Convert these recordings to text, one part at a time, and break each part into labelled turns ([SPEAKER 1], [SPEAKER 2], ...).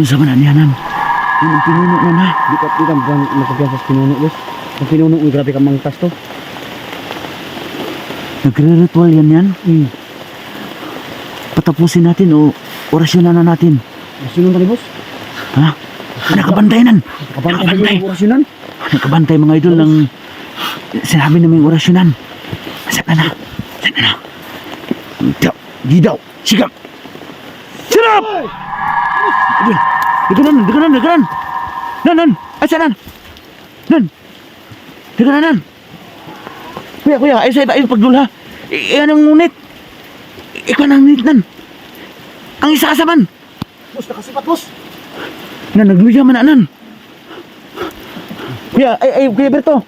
[SPEAKER 1] Sa manan yan? Yan ang pinuno na na.
[SPEAKER 2] Di ka di ka magkapiyan sa pinuno, boss. Ang pinuno, uy, grabe ka mangtas to.
[SPEAKER 1] Nagre-ritual yan yan.
[SPEAKER 2] Hmm.
[SPEAKER 1] Patapusin natin o orasyonan na natin.
[SPEAKER 2] Ka ni boss.
[SPEAKER 1] Ha? Nakabantay nan.
[SPEAKER 2] Kapantay sa
[SPEAKER 1] Nakabantay.
[SPEAKER 2] yung orasyonan.
[SPEAKER 1] Nakabantay mga idol ng sinabi namin orasyonan. Saan na na? Saan na na? Daw. Di daw. Sigap. Sigap! Idol. Dika nan. Dika nan. Nan. Nan. Nan. Asa nan? Nan. Dika nan. Nan. Kuya, kuya. Ay sa iba. Ay pagdula. Iyan ang ngunit. Ikaw nang ngunit nan. Ang isa sa man.
[SPEAKER 2] Boss, nakasipat, boss.
[SPEAKER 1] Na nagluya man na nan. Kuya, ay ay Kuya Berto.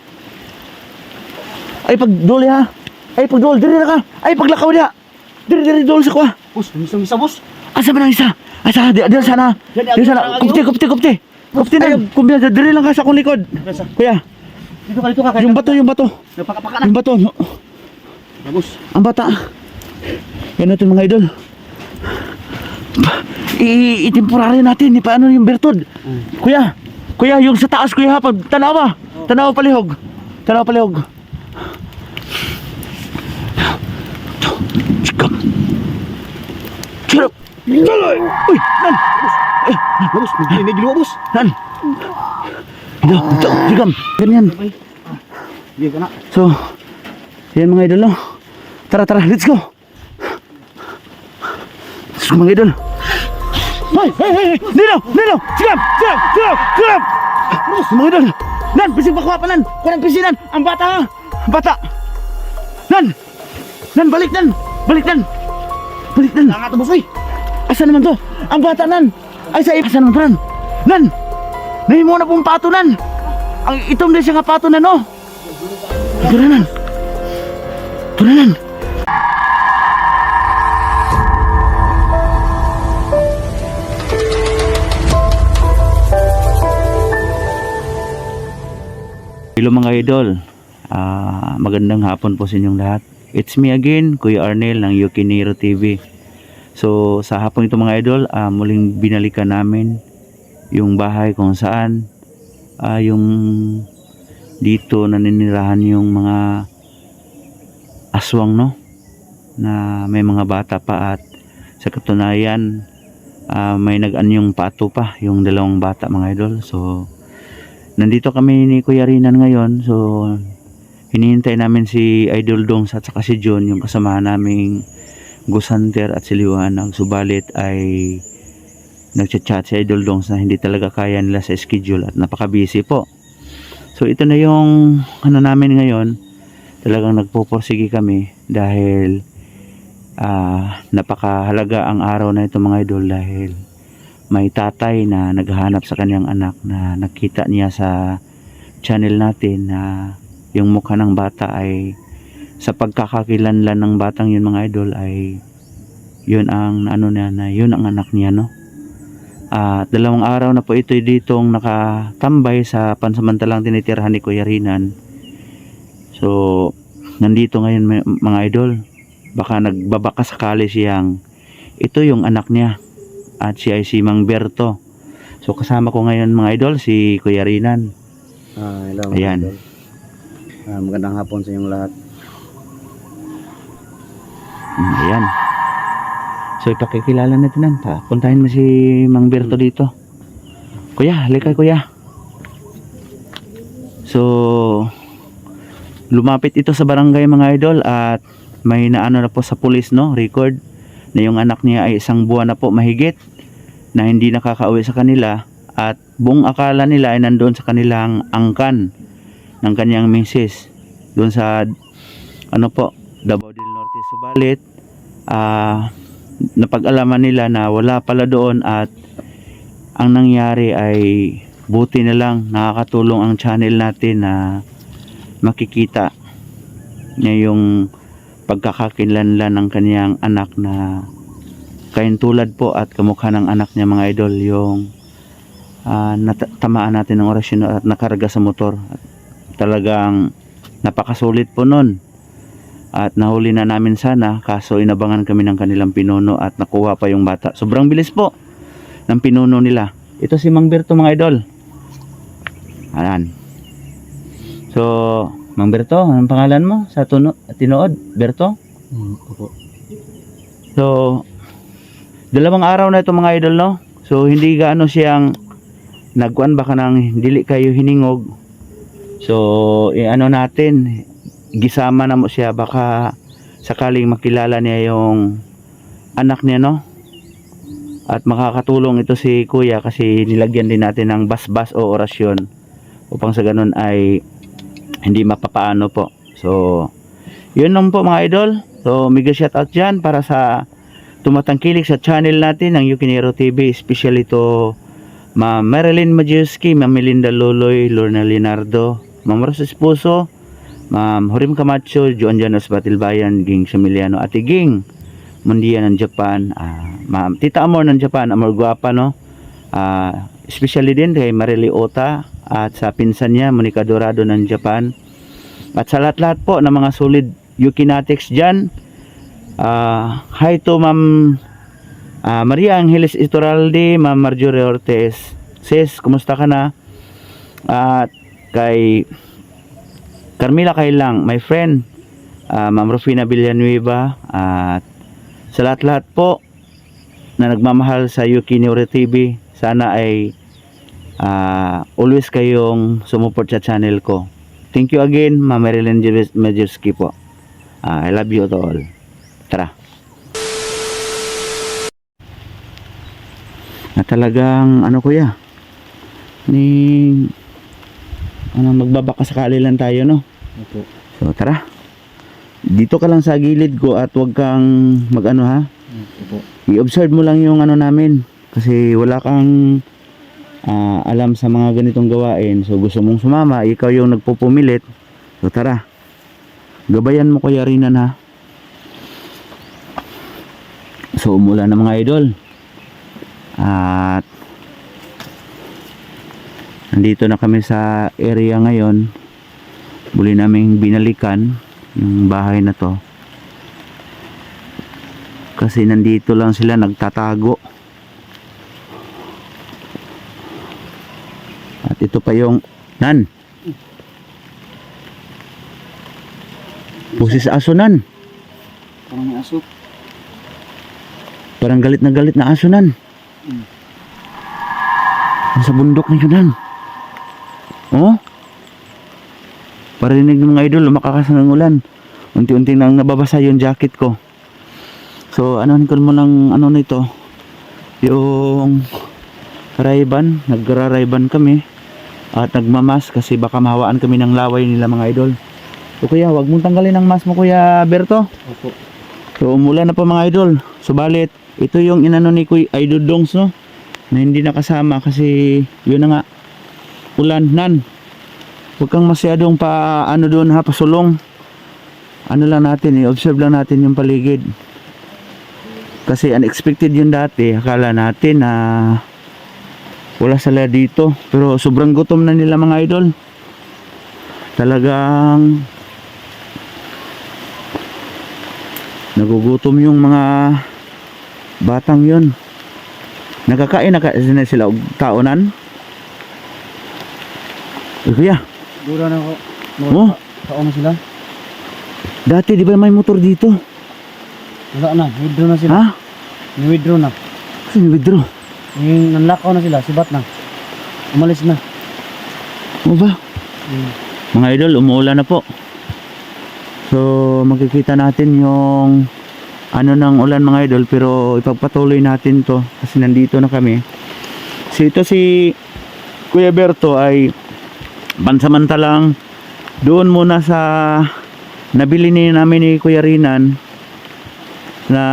[SPEAKER 1] Ay pagdol ha. Ay pagdol diri na ka. Ay paglakaw dia. Diri diri dol sa kuha.
[SPEAKER 2] Boss, misa-misa, boss.
[SPEAKER 1] Asa man ang isa? Asa di di sana. Di sana.
[SPEAKER 2] yan.
[SPEAKER 1] kupti kupti. Kupti na. Kumbiya diri lang ka sa akong likod. Kuya,
[SPEAKER 2] Dito ka, dito ka.
[SPEAKER 1] yung bato, yung bato.
[SPEAKER 2] Napakapaka na.
[SPEAKER 1] Yung bato.
[SPEAKER 2] boss.
[SPEAKER 1] Ang bata. Yan natin mga idol. I itemporary natin, ni paano yung bertod. Kuya, kuya, yung sa taas kuya, pag tanawa. Tanawa palihog. Tanawa palihog. Sikap. Sarap. Tuloy. Uy, nan. Eh,
[SPEAKER 2] Na, boss, may giliwa, boss.
[SPEAKER 1] nan. Ito, ito, sigam. Ganyan. So, yan mga idol, no? Tara, tara, let's go! Let's go mga idol! Hey, hey, hey! hey! Nino! Nino! Sigap! Sigap! Sigap! Sigap! Bros, mga idol! Nan! Pising pakuha pa, Nan! Kuha ng pisinan! Ang bata, ha! Ang bata! Nan! Nan, balik, Nan! Balik, Nan! Balik, Nan!
[SPEAKER 2] Tanga to, boss, uy.
[SPEAKER 1] Asa naman to? Ang bata, Nan! Ay, sa asa naman to, Nan! Nan! Nahimo na pong pato, Nan! Ang itom din siya nga pato, Nan, oh! Tulanan! Tulanan! Hello mga idol, Ah, magandang hapon po sa inyong lahat. It's me again, Kuya Arnel ng Yukiniro TV. So sa hapon ito mga idol, ah, muling binalikan namin yung bahay kung saan ah, yung dito naninirahan yung mga aswang no? Na may mga bata pa at sa katunayan ah, may nag-anyong pato pa yung dalawang bata mga idol. So nandito kami ni Kuya Rinan ngayon. So hinihintay namin si Idol Dongs at saka si John yung kasamahan naming Gusanter at si Liwanag subalit ay nagchat-chat si Idol Dongs na hindi talaga kaya nila sa schedule at napaka-busy po So ito na yung ano namin ngayon. Talagang nagpupursige kami dahil ah, napakahalaga ang araw na ito mga idol dahil may tatay na naghahanap sa kanyang anak na nakita niya sa channel natin na yung mukha ng bata ay sa pagkakakilanlan ng batang yun mga idol ay yun ang ano niya na yun ang anak niya no at dalawang araw na po ito ditong nakatambay sa pansamantalang tinitirahan ni Kuya Rinan. So, nandito ngayon mga idol. Baka nagbabaka sakali siyang ito yung anak niya. At siya ay si Mang Berto. So, kasama ko ngayon mga idol si Kuya Rinan.
[SPEAKER 2] Ah, hello. mga
[SPEAKER 1] Ayan.
[SPEAKER 2] idol. Ah, magandang hapon sa inyong lahat.
[SPEAKER 1] Ayan. So, ipakikilala natin. Ta- Puntahin mo si Mang Berto dito. Kuya, halika kuya. So, lumapit ito sa barangay mga idol at may naano na po sa pulis no, record na yung anak niya ay isang buwan na po mahigit na hindi nakakauwi sa kanila at buong akala nila ay nandoon sa kanilang angkan ng kanyang misis doon sa ano po subalit ah napag-alaman nila na wala pala doon at ang nangyari ay buti na lang nakakatulong ang channel natin na makikita niya yung pagkakakilanlan ng kaniyang anak na kain tulad po at kamukha ng anak niya mga idol yung ah, natamaan natin ng orasyon at nakarga sa motor. At talagang napakasulit po nun at nahuli na namin sana kaso inabangan kami ng kanilang pinuno at nakuha pa yung bata sobrang bilis po ng pinuno nila Ito si Mang Berto mga idol. Ayan. So, Mang Berto, anong pangalan mo sa tuno, tinood? Berto?
[SPEAKER 2] Hmm, opo.
[SPEAKER 1] So, dalawang araw na ito mga idol, no? So, hindi gaano siyang nagkuan baka nang dili kayo hiningog. So, eh, ano natin, gisama na mo siya baka sakaling makilala niya yung anak niya, no? At makakatulong ito si kuya kasi nilagyan din natin ng basbas o orasyon upang sa ganun ay hindi mapapaano po. So, yun lang po mga idol. So, mega shout out dyan para sa tumatangkilik sa channel natin ng Yukinero TV. Especially to Ma'am Marilyn Majewski, Ma'am Melinda Loloy, Lorna Leonardo, Ma'am Roses Puso, Ma'am Horim Camacho, Joan Janos Batilbayan, Ging Samiliano, Ate Ging, Mundia ng Japan, ah, Ma'am Tita Amor ng Japan, Amor Guapa, no? Ah, especially din kay Marily Ota at sa pinsan niya, Monica Dorado ng Japan. At sa lahat-lahat po ng mga solid Yukinatics dyan, ah, hi to Ma'am ah, Maria Angeles Ituralde, Ma'am Marjorie Ortez. Sis, kumusta ka na? At kay Carmila Kailang, my friend, ah, Ma'am Rufina Villanueva, at sa lahat-lahat po na nagmamahal sa Yuki Neuro TV, sana ay ah, always kayong sumuport sa channel ko. Thank you again, Ma'am Marilyn Majewski po. Ah, I love you all. Tara. Na talagang ano kuya? Ni ano magbabaka sakali lang tayo no.
[SPEAKER 2] Opo.
[SPEAKER 1] So tara. Dito ka lang sa gilid ko at wag kang magano ha.
[SPEAKER 2] Opo.
[SPEAKER 1] I-observe mo lang yung ano namin kasi wala kang ah, alam sa mga ganitong gawain. So gusto mong sumama, ikaw yung nagpupumilit. So tara. Gabayan mo kuya Rinan ha. So umulan na mga idol. At nandito na kami sa area ngayon. Muli naming binalikan yung bahay na to. Kasi nandito lang sila nagtatago. At ito pa yung nan. Pusis aso nan.
[SPEAKER 2] Parang may aso.
[SPEAKER 1] Parang galit na galit na aso nan. Nasa bundok na yun nan. Oh? Parinig ng mga idol, lumakakas ng ulan. Unti-unti nang nababasa yung jacket ko. So, ano ko mo ng ano nito? Yung Rayban, nagra-Rayban kami at nagmamas kasi baka mahawaan kami ng laway nila mga idol. So kuya, wag mong tanggalin ang mask mo kuya Berto.
[SPEAKER 2] Opo.
[SPEAKER 1] So umulan na po mga idol. Subalit, ito yung inano ni Kuy Idol Dongs no na hindi nakasama kasi yun na nga ulan nan. Huwag kang masyadong pa ano doon ha pasulong. Ano lang natin i-observe lang natin yung paligid. Kasi unexpected yun dati. Akala natin na wala sila dito. Pero sobrang gutom na nila mga idol. Talagang nagugutom yung mga batang yun nagkakain na sila og taonan eh kuya
[SPEAKER 2] Dura na ako.
[SPEAKER 1] Oh.
[SPEAKER 2] Saan na sila?
[SPEAKER 1] dati di ba may motor dito
[SPEAKER 2] Wala na. Withdraw na sila.
[SPEAKER 1] ha?
[SPEAKER 2] Withdraw na.
[SPEAKER 1] kasi withdraw
[SPEAKER 2] Yung nanlakaw na sila. Sibat na. Umalis na.
[SPEAKER 1] mo ba?
[SPEAKER 2] Hmm.
[SPEAKER 1] mga idol umuulan na po so makikita natin yung ano ng ulan mga idol pero ipagpatuloy natin to kasi nandito na kami so ito si Kuya Berto ay pansamantalang doon muna sa nabili ni namin ni Kuya Rinan na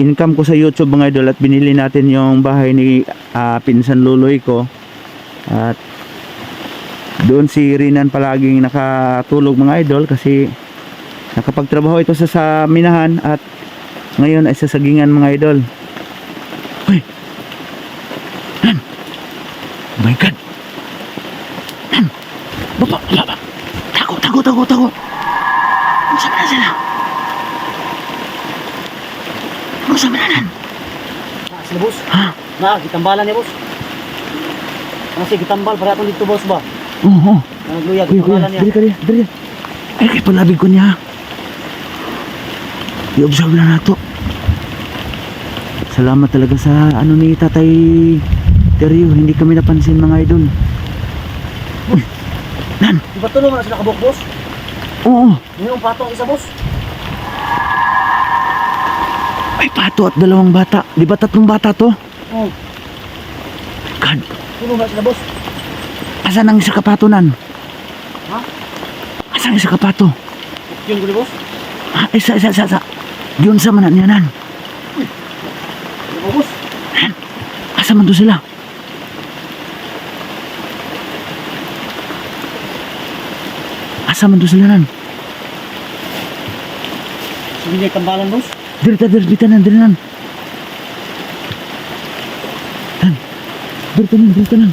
[SPEAKER 1] income ko sa YouTube mga idol at binili natin yung bahay ni ah, pinsan luloy ko at doon si Rinan palaging nakatulog mga idol kasi nakapagtrabaho ito sa, sa minahan at ngayon ay sasagingan mga idol. Uy! Nan! Oh my God! Nan! Baba! Baba! Tago! Tago! Tago! Tago! Saan na sila? Saan na?
[SPEAKER 2] Na, sila boss. Niya. Kasi gitambal para akong dito boss ba?
[SPEAKER 1] Oo, oo.
[SPEAKER 2] Nagluyag
[SPEAKER 1] Kuya, kuya, dali ka, dali. Ay, kay palabig ko niya. I-observe na nato. Salamat talaga sa ano ni Tatay Teryo. Hindi kami napansin mga idol. Uy, Nan,
[SPEAKER 2] Di ba tulong na sila kabok boss?
[SPEAKER 1] oo.
[SPEAKER 2] Yung patong isa boss.
[SPEAKER 1] Ay, pato at dalawang bata. Di ba tatlong bata to?
[SPEAKER 2] Oh,
[SPEAKER 1] God,
[SPEAKER 2] tulong na sila boss.
[SPEAKER 1] asan ang isa kapato nan?
[SPEAKER 2] Ha?
[SPEAKER 1] Asan ang isa kapato?
[SPEAKER 2] Yun ni boss.
[SPEAKER 1] Ha, isa, isa, isa, isa. Diyon sa manan niya nan.
[SPEAKER 2] Ba boss?
[SPEAKER 1] Asa man to sila? Asa man to sila nan?
[SPEAKER 2] Sige niya tambalan boss.
[SPEAKER 1] Dirita, dirita nan, dirita. Nan. Dirita nan, dirita nan.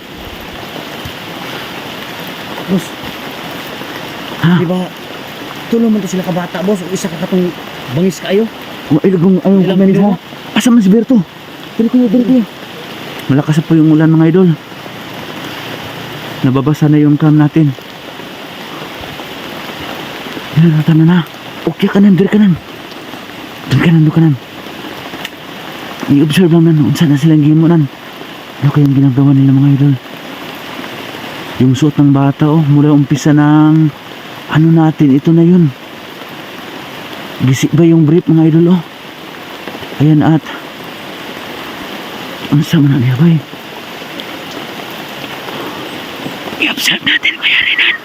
[SPEAKER 2] Boss,
[SPEAKER 1] Ha?
[SPEAKER 2] di ba tulong man to sila kabata boss. O isa ka katong bangis kayo.
[SPEAKER 1] O, ilagong ayaw
[SPEAKER 2] Ilang video
[SPEAKER 1] mo. Asa man si Berto? Dili kuya, dili kuya. Malakas po yung ulan mga idol. Nababasa na yung cam natin. Yan na, na. Okay ka nan, diri ka nan. Diri ka nan, do ka nan. I-observe lang nan, unsa na silang gimunan. Ano kayang ginagawa nila mga idol? Yung suot ng bata oh, mula umpisa ng ano natin, ito na yun. Gisik ba yung brief mga idol oh? Ayan at ano sa man niya? I-observe natin kuya Renan.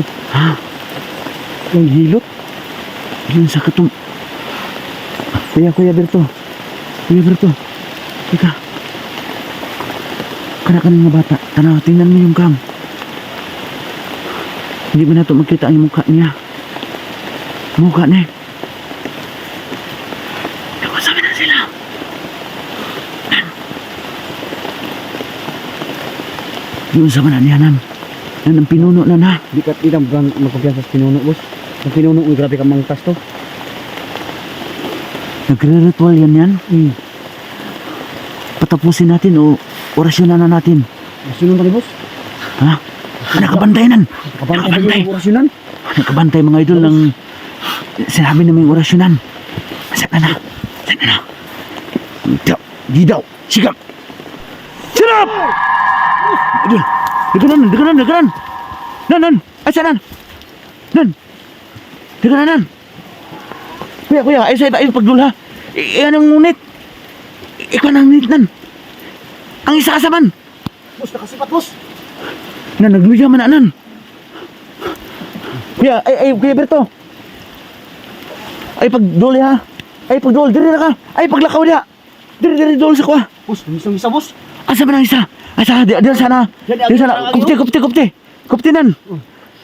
[SPEAKER 2] Eh,
[SPEAKER 1] Ha? Yung hilot? Yun sa katum... Kuya, Kuya Berto. Kuya Berto. Teka. Kana-kana nga bata. Tanaw, tingnan mo yung cam. Hindi ba nato makita ang mukha niya? Mukha niya. Nakasabi na sila. Yun sa manan niya nan. Nan ang pinuno na na.
[SPEAKER 2] di ka na brand magkumpiyansa sa pinuno boss. Ang pinuno grabe ka mangtas to.
[SPEAKER 1] Nagre-ritual yan yan.
[SPEAKER 2] Hmm.
[SPEAKER 1] Patapusin natin o orasyonan na natin.
[SPEAKER 2] Na ni boss.
[SPEAKER 1] Ha? Nakabantay nan. Nakabantay.
[SPEAKER 2] orasyonan.
[SPEAKER 1] Nakabantay mga idol ng sinabi namin orasyonan. Saan na? Saan na na? Daw. Di daw. Sigap. Sigap! Idol. Dito nan. Dito nan. Nan. Ay, saan nan? Nan. Dito nan. Kuya, kuya. Ay, sa iba. Ay, pagdula. I, anong ngunit? Ikaw nang ngunit nan. Ang isa ka man.
[SPEAKER 2] Boss, nakasipat boss.
[SPEAKER 1] Na nagluya man anan. Kuya, ay ay Kuya Berto. Ay pagdol ha. Ay pagdol diri na ka. Ay paglakaw dia. Diri diri dol sa kuha.
[SPEAKER 2] Boss, misong isa boss.
[SPEAKER 1] Asa man ang isa? Asa di di sana. Di sana.
[SPEAKER 2] yan.
[SPEAKER 1] kupti kupti. Kupti nan.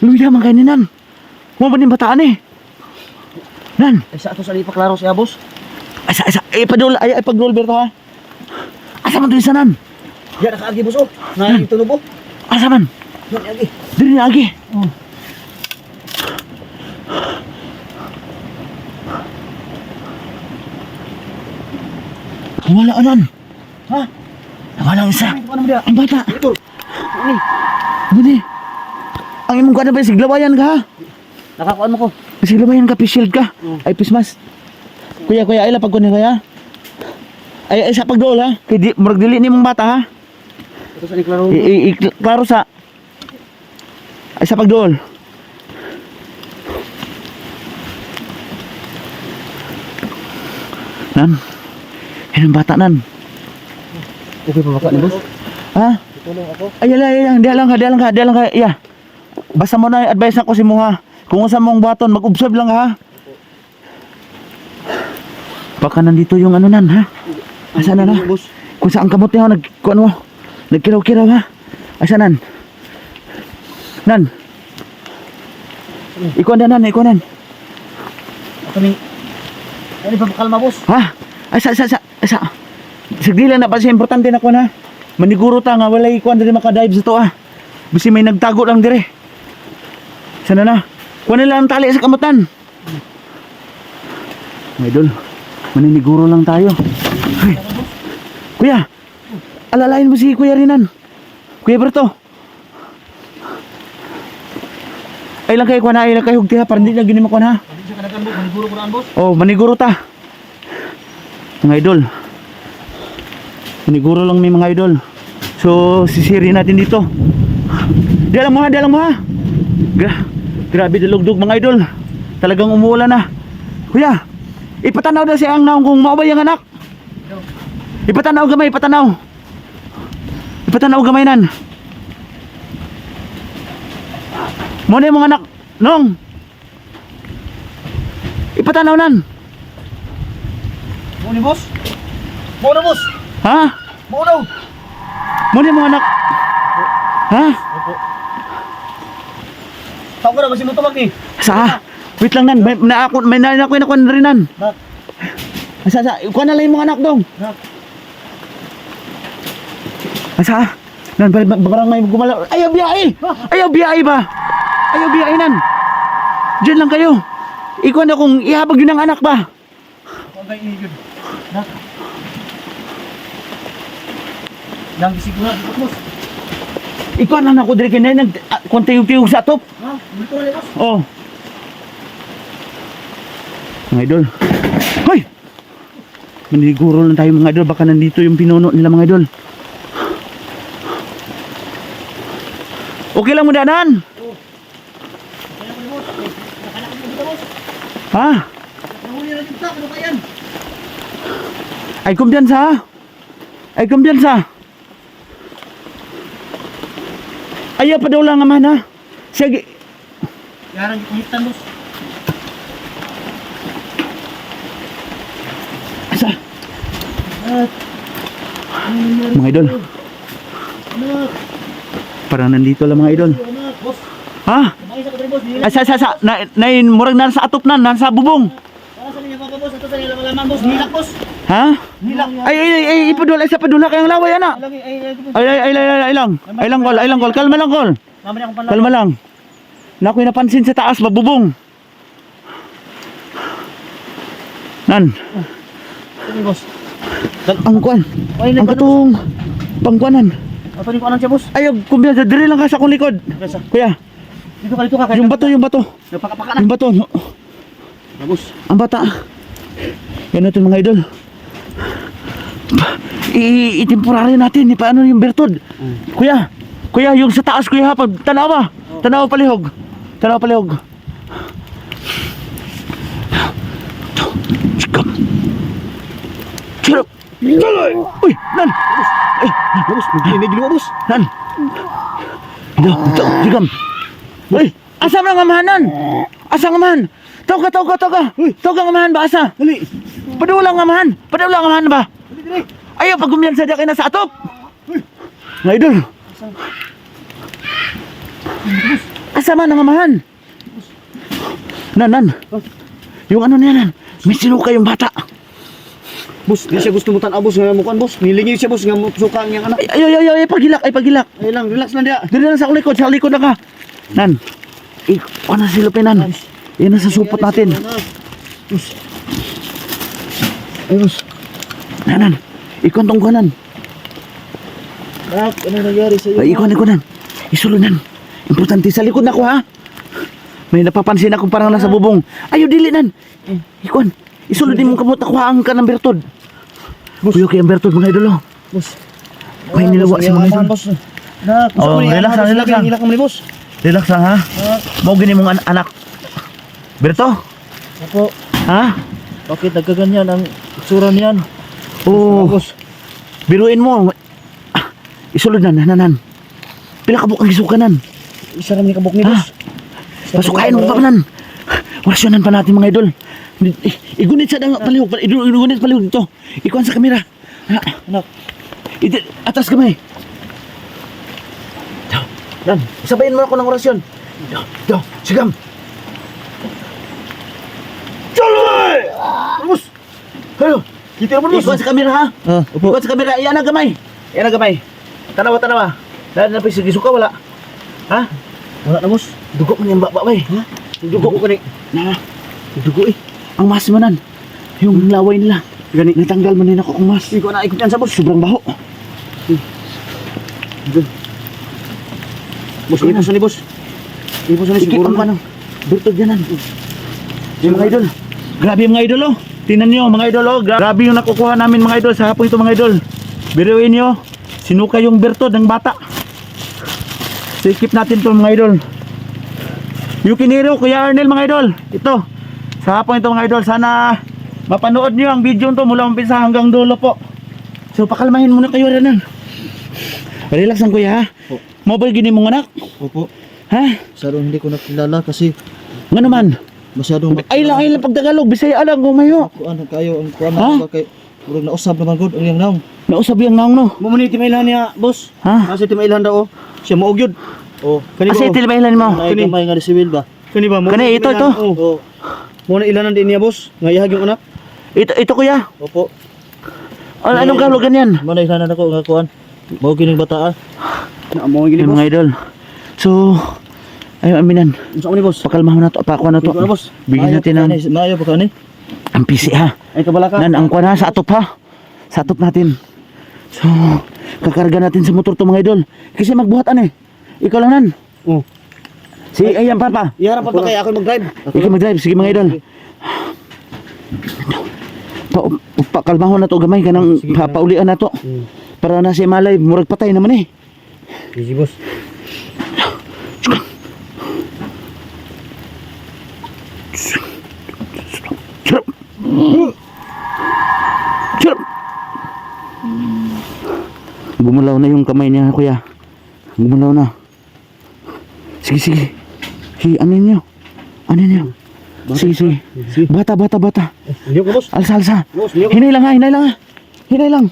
[SPEAKER 1] Luya man kay ni nan. Mo ba ning bataan eh? Nan,
[SPEAKER 2] Ay sa ato sa lipa klaro siya boss.
[SPEAKER 1] Asa asa ay padol ay ay pagdol Berto ha. Asa man to isa nan?
[SPEAKER 2] Yan nakaagi boss oh. Na ito no bo.
[SPEAKER 1] Asa man?
[SPEAKER 2] Yan agi.
[SPEAKER 1] Diri na agi.
[SPEAKER 2] Oh.
[SPEAKER 1] Wala anan.
[SPEAKER 2] Ha?
[SPEAKER 1] Wala isa.
[SPEAKER 2] Ano mo?
[SPEAKER 1] Ang bata.
[SPEAKER 2] Ito. Ani.
[SPEAKER 1] Budi. Ang imong kuan ba siglabayan ka? ha?
[SPEAKER 2] Nakakuan mo ko.
[SPEAKER 1] Siglabayan ka, shield ka.
[SPEAKER 2] Mm.
[SPEAKER 1] Ay pismas. Kuya, kuya, ay lapag ko ni kuya. Ay, ay sa pagdool ha. Kay di murag dili ni mong bata ha.
[SPEAKER 2] Ito sa ni klaro.
[SPEAKER 1] I, klaro sa ay sa pagdool. Nan. Yan ang bata nan.
[SPEAKER 2] Okay pa baka ni boss.
[SPEAKER 1] Ha?
[SPEAKER 2] Tulong ako.
[SPEAKER 1] Ay, ala, ala, di lang ka, di lang ka, di lang ka, iya. Basta mo na advice ako si mo ha. Kung sa mong baton, mag-observe lang ha. Baka nandito yung ano nan ha. Asa na na?
[SPEAKER 2] Boss.
[SPEAKER 1] Kung saan kamot niya, nag, kung ano, nagkiraw-kiraw ha. Asa nan? Nan. Ikaw na nan, ikaw nan.
[SPEAKER 2] Ako ni. Ano pa kalma boss?
[SPEAKER 1] Ha? Asa, asa, asa, asa. Sige lang na, kasi importante na ko na. Maniguro ta nga, walay ikuan diri makadive sa to ah. Bisi may nagtago lang dire. Sana na? Kuha nila ang tali sa kamutan. Mga idol, maniniguro lang tayo. Ay. Kuya, alalain mo si Kuya Rinan. Kuya Berto. Ay lang kayo kuha na, ay lang kayo hugti ha, para hindi na gini makuha na.
[SPEAKER 2] Maniguro ko na boss.
[SPEAKER 1] Oh, maniguro ta. Mga idol. Maniguro lang may mga idol. So, sisirin natin dito. Di alam mo ha, di alam mo ha. Gra grabe dalugdog mga idol. Talagang umuulan na. Kuya, ipatanaw na si ang naong kung maubay ang anak. Ipatanaw gamay, ipatanaw. Ipatanaw gamay nan. Mo na yung mga anak. Nong. Ipatanaw nan.
[SPEAKER 2] Mo ni boss. Mo na boss.
[SPEAKER 1] Ha?
[SPEAKER 2] Mo na.
[SPEAKER 1] Mo na yung mga anak. Ha?
[SPEAKER 2] Opo. Tawag ko na kasi mo tumag ni.
[SPEAKER 1] Sa? Wait lang nan. May na ako may na ako na kuan rin nan.
[SPEAKER 2] Nak.
[SPEAKER 1] Asa sa? Kuan na lang mga anak dong.
[SPEAKER 2] Nak.
[SPEAKER 1] Asa? Nan ba barang may gumalaw. Ayaw biyai. Ayaw biyai ba? Ayaw biyai nan. Diyan lang kayo. Ikaw na kung ihabag yun ang anak ba?
[SPEAKER 2] Kay igid. Nak. Nang bisig na boss.
[SPEAKER 1] Ikaw na ako diri kinay nag ah, tiyog-tiyog sa top.
[SPEAKER 2] Ha? Multo na boss.
[SPEAKER 1] Oh. Mga idol. Hoy! Maniguro lang tayo mga idol. Baka nandito yung pinuno nila mga idol. Okay lang mo danan? Ha? Ay kumpiyansa. Ay kumpiyansa. Ayaw pa daw lang naman ha. Sige.
[SPEAKER 2] Yarang kumitan boss.
[SPEAKER 1] Asa?
[SPEAKER 2] Nak.
[SPEAKER 1] Mga idol. Parang nandito lang mga idol. Ha? Asa, asa, asa. Na, na, murag na sa atop na, nasa bubong. Ha? Ay, ay, ay, ay, ipadula, isa padula kayang laway, ana.
[SPEAKER 2] Ay ay.
[SPEAKER 1] Ay, ay, ay, lang. Ay lang, kol, ay lang, kol. Kalma lang, kol. Kalma lang. Nakoy napansin sa taas, mabubong. Nan,
[SPEAKER 2] Sige boss.
[SPEAKER 1] Ang kwan.
[SPEAKER 2] Ay,
[SPEAKER 1] Ang katong pangkwanan.
[SPEAKER 2] Ato ni ko anan siya boss.
[SPEAKER 1] Ayaw, kumbiya, dire lang ka sa akong likod.
[SPEAKER 2] Kesa.
[SPEAKER 1] Kuya,
[SPEAKER 2] Dito ka dito ka.
[SPEAKER 1] yung bato, yung bato.
[SPEAKER 2] Napakapaka na.
[SPEAKER 1] Yung bato.
[SPEAKER 2] Boss.
[SPEAKER 1] Ang bata. Yan natin mga idol. Itemporary natin, paano yung bertod? Kuya, kuya, yung sa taas kuya, pag tanawa. Tanawa palihog. Tanawa palihog. Sikap. Sikap. Uy, nan. Ay,
[SPEAKER 2] Boss, may gilo boss.
[SPEAKER 1] nan. Ito, ito, sikam. Uy, asa mga ngamahanan? Asa ngamahan? Tawag ka, tawag ka, tawag ka. Tawag ka ngamahan ba, asa?
[SPEAKER 2] Dali.
[SPEAKER 1] Padulang ngamahan. Padulang ngamahan ba?
[SPEAKER 2] Dali dali.
[SPEAKER 1] Ayaw, pag gumiyan sa kayo na sa atop. Nga idol. Asa man ang ngamahan? Nan, nan. Yung ano niya, nan. May sinuka yung bata.
[SPEAKER 2] Boss, di siya gusto mo tan abos nga mo kan boss. Nilingi siya boss nga suka ang iyang anak.
[SPEAKER 1] Ay, ay, ay, ay, pagilak, ay, pagilak.
[SPEAKER 2] Ay lang, relax lang dia.
[SPEAKER 1] Dili lang sa likod, sa likod na ka. Nan. Ikaw na si Lupinan. Yan na sa supot natin.
[SPEAKER 2] Boss. Ay boss.
[SPEAKER 1] Nan, nan. Ikaw ang tungkunan.
[SPEAKER 2] Nak, ano nangyari sa iyo?
[SPEAKER 1] Ay, ikaw, ikaw, nan. Isulod, nan. Importante sa likod na ko, ha? May napapansin ako parang nasa bubong. Ayaw, dili, nan. Ikaw, isulod din mong kamot na kuhaan ka ng bertod. Kuyo kay ang bertod, mga idolo.
[SPEAKER 2] Boss.
[SPEAKER 1] Kaya nilawa si mga idol.
[SPEAKER 2] boss. Nak,
[SPEAKER 1] Oh, relax lang, relax lang.
[SPEAKER 2] Relax ni boss.
[SPEAKER 1] Relax lang, ha? Mau gini mong an- anak. Berto?
[SPEAKER 2] ako,
[SPEAKER 1] Ha?
[SPEAKER 2] bakit nagkaganyan ang itsura niyan?
[SPEAKER 1] Oo.
[SPEAKER 2] boss.
[SPEAKER 1] Biruin mo. Ah, Isulod na, nananan. Pila ka bukang isukanan.
[SPEAKER 2] Isa kami kabuk ni boss.
[SPEAKER 1] Pasukain mo pa nan. Orasyonan pa natin mga idol. Igunit sa dang palihog. Igunit palihog dito. Ikuan sa kamera. Ha?
[SPEAKER 2] Anak,
[SPEAKER 1] Iti, atas kamay. Daw, Dan, sabayin mo ako ng orasyon. Daw, daw, sigam. Tuloy!
[SPEAKER 2] boss.
[SPEAKER 1] Hello.
[SPEAKER 2] Kita mo boss.
[SPEAKER 1] Ikuan sa kamera ha.
[SPEAKER 2] Ah,
[SPEAKER 1] Ikuan sa kamera. Iyan ang gamay. Iyan ang gamay. Tanawa, tanawa. Dahil na pisig isuka wala. Ha?
[SPEAKER 2] Wala na boss.
[SPEAKER 1] Dugo man yung baba bay.
[SPEAKER 2] Ha?
[SPEAKER 1] Dugo ko ni. Na. Dugo eh. Ang mas manan. Yung laway nila.
[SPEAKER 2] Gani.
[SPEAKER 1] Natanggal man din ako kung mas.
[SPEAKER 2] Ikaw na ikot yan sa boss.
[SPEAKER 1] Sobrang baho.
[SPEAKER 2] Boss, ipos na ni boss. Ipos na ni siguro
[SPEAKER 1] ang
[SPEAKER 2] na.
[SPEAKER 1] ano. Bertod yanan. Yung mga idol. Grabe yung mga idol oh. Tingnan nyo mga idol oh. Gra- Grabe yung nakukuha namin mga idol sa hapon ito mga idol. Biruin nyo. Sinuka yung bertod ng bata. So ikip natin to mga idol. Yukiniro, Kuya Arnel mga idol. Ito. Sa hapon ito mga idol. Sana mapanood nyo ang video to mula umpisa hanggang dulo po. So pakalmahin muna kayo Renan. Relax lang kuya ha.
[SPEAKER 2] Po.
[SPEAKER 1] Mobile gini mong anak.
[SPEAKER 2] Opo.
[SPEAKER 1] Ha?
[SPEAKER 2] Masyadong hindi ko nakilala kasi
[SPEAKER 1] Nga naman.
[SPEAKER 2] masyadong
[SPEAKER 1] Ay lang, ay lang pag Tagalog, Bisaya lang gumayo.
[SPEAKER 2] Kuan kayo ang kuan
[SPEAKER 1] Ha?
[SPEAKER 2] na kay murag nausab naman gud ang iyang naong.
[SPEAKER 1] Nausab yung naong no.
[SPEAKER 2] Mo man timailan niya, boss.
[SPEAKER 1] Ha?
[SPEAKER 2] Kasi timailan daw oh. Siya mo gyud. Oh, kani ba?
[SPEAKER 1] tilbahilan mo.
[SPEAKER 2] Nay gamay nga ni sibil ba? Kani ba?
[SPEAKER 1] Kani, ito, ito.
[SPEAKER 2] Oh. Mo na ilanan din niya, boss. Nga ihag yung anak.
[SPEAKER 1] Ito, ito kuya.
[SPEAKER 2] Opo.
[SPEAKER 1] Ano, anong kahulugan yan?
[SPEAKER 2] Mo na ilanan ako nga kuan. Mao kining bata ah. Na mo gini, boss.
[SPEAKER 1] mga idol. So, ayaw aminan.
[SPEAKER 2] Unsa man ni, boss?
[SPEAKER 1] Pakalmahan na to. Pakuha na to.
[SPEAKER 2] Ikaw na, boss.
[SPEAKER 1] Bigyan natin ng
[SPEAKER 2] Maayo pa kani.
[SPEAKER 1] ang PC ha.
[SPEAKER 2] Ay kabala ka.
[SPEAKER 1] Nan, ang kuha na sa atop ha. Sa atop natin. So, kakarga natin sa motor to mga idol. Kasi magbuhatan eh. Ikaw lang nan.
[SPEAKER 2] Oh.
[SPEAKER 1] Si, ayan papa.
[SPEAKER 2] Iharap pa ba kay ako mag-drive?
[SPEAKER 1] Ikaw mag-drive. Sige mga idol. Pa, pakalmahon na to gamay kanang
[SPEAKER 2] Sige,
[SPEAKER 1] papaulian na to.
[SPEAKER 2] Hmm.
[SPEAKER 1] Para na si Malay, murag patay naman eh.
[SPEAKER 2] Easy, boss.
[SPEAKER 1] Gumalaw na yung kamay niya, kuya. Gumalaw na. Sige, sige. Sige, ano niyo? Ano niyo? Sige, sige. Bata, bata, bata.
[SPEAKER 2] Hindi ko, boss.
[SPEAKER 1] Alsa, alsa. Hinay lang ha, hinay lang ha. Hinay lang.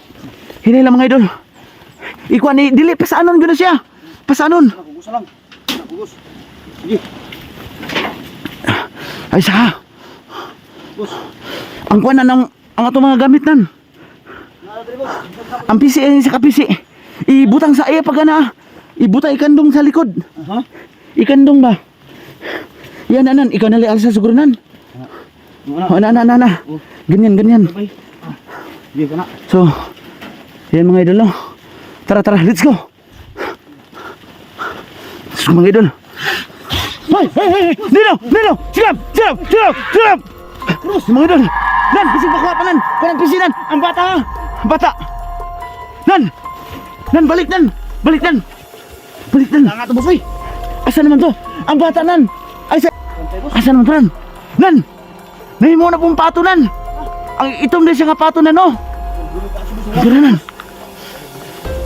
[SPEAKER 1] Hinay lang mga idol. Ikuha ni, dili, pasaanon gano'n siya. Pasaanon.
[SPEAKER 2] Nakugos lang. Nakugos. Sige.
[SPEAKER 1] Ay, sa.
[SPEAKER 2] Boss.
[SPEAKER 1] Ang kuha na ng, ang ato mga gamit nan. Ang PC ay sa kapisi. Ibutang sa iya pag ana. Ibutang ikandong sa likod.
[SPEAKER 2] Aha.
[SPEAKER 1] Ikandong ba? Yan anan, ikaw na lial sa sugurunan.
[SPEAKER 2] Ano?
[SPEAKER 1] O na na na na. Ganyan ganyan. So, yan mga idol no. Tara tara, let's go. So mga idol. Hey, hey, hey, Nino, Nino, sigap, sigap, sigap, sigap. Cross, mga idol. Nan, bisig pa pa nan. Kanang pisinan, ang bata ha. Ang bata. Nan. Nan, balik nan. Balik nan. Balik nan. Asa naman to? Ang bata nan. Ay, sa... Asa naman to nan? Nahimo na pong pato nan. Ang itom din siya nga pato nan, no? Ito na nan.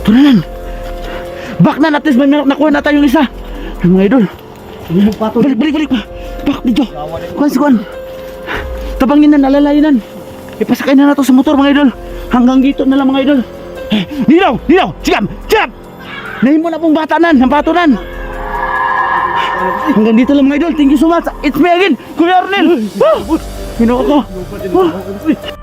[SPEAKER 1] Ito na nan. Back nan, at least may nakuha na tayong isa. Ay, mga idol.
[SPEAKER 2] Mo.
[SPEAKER 1] Balik, balik, balik. Back dito. Kuhan si Kuhan. Tabangin nan, alalayin nan. Ipasakay na nato sa motor, mga idol. Hanggang dito na lang, mga idol. Eh, Dinaw, dinaw, sigam, sigam. Nahimo na pong bata nan, ang pato nan. Hanggang dito lang, mga idol. Thank you so much. It's me again, Kuya Arnel. Ah, Pinuha ko. Ah.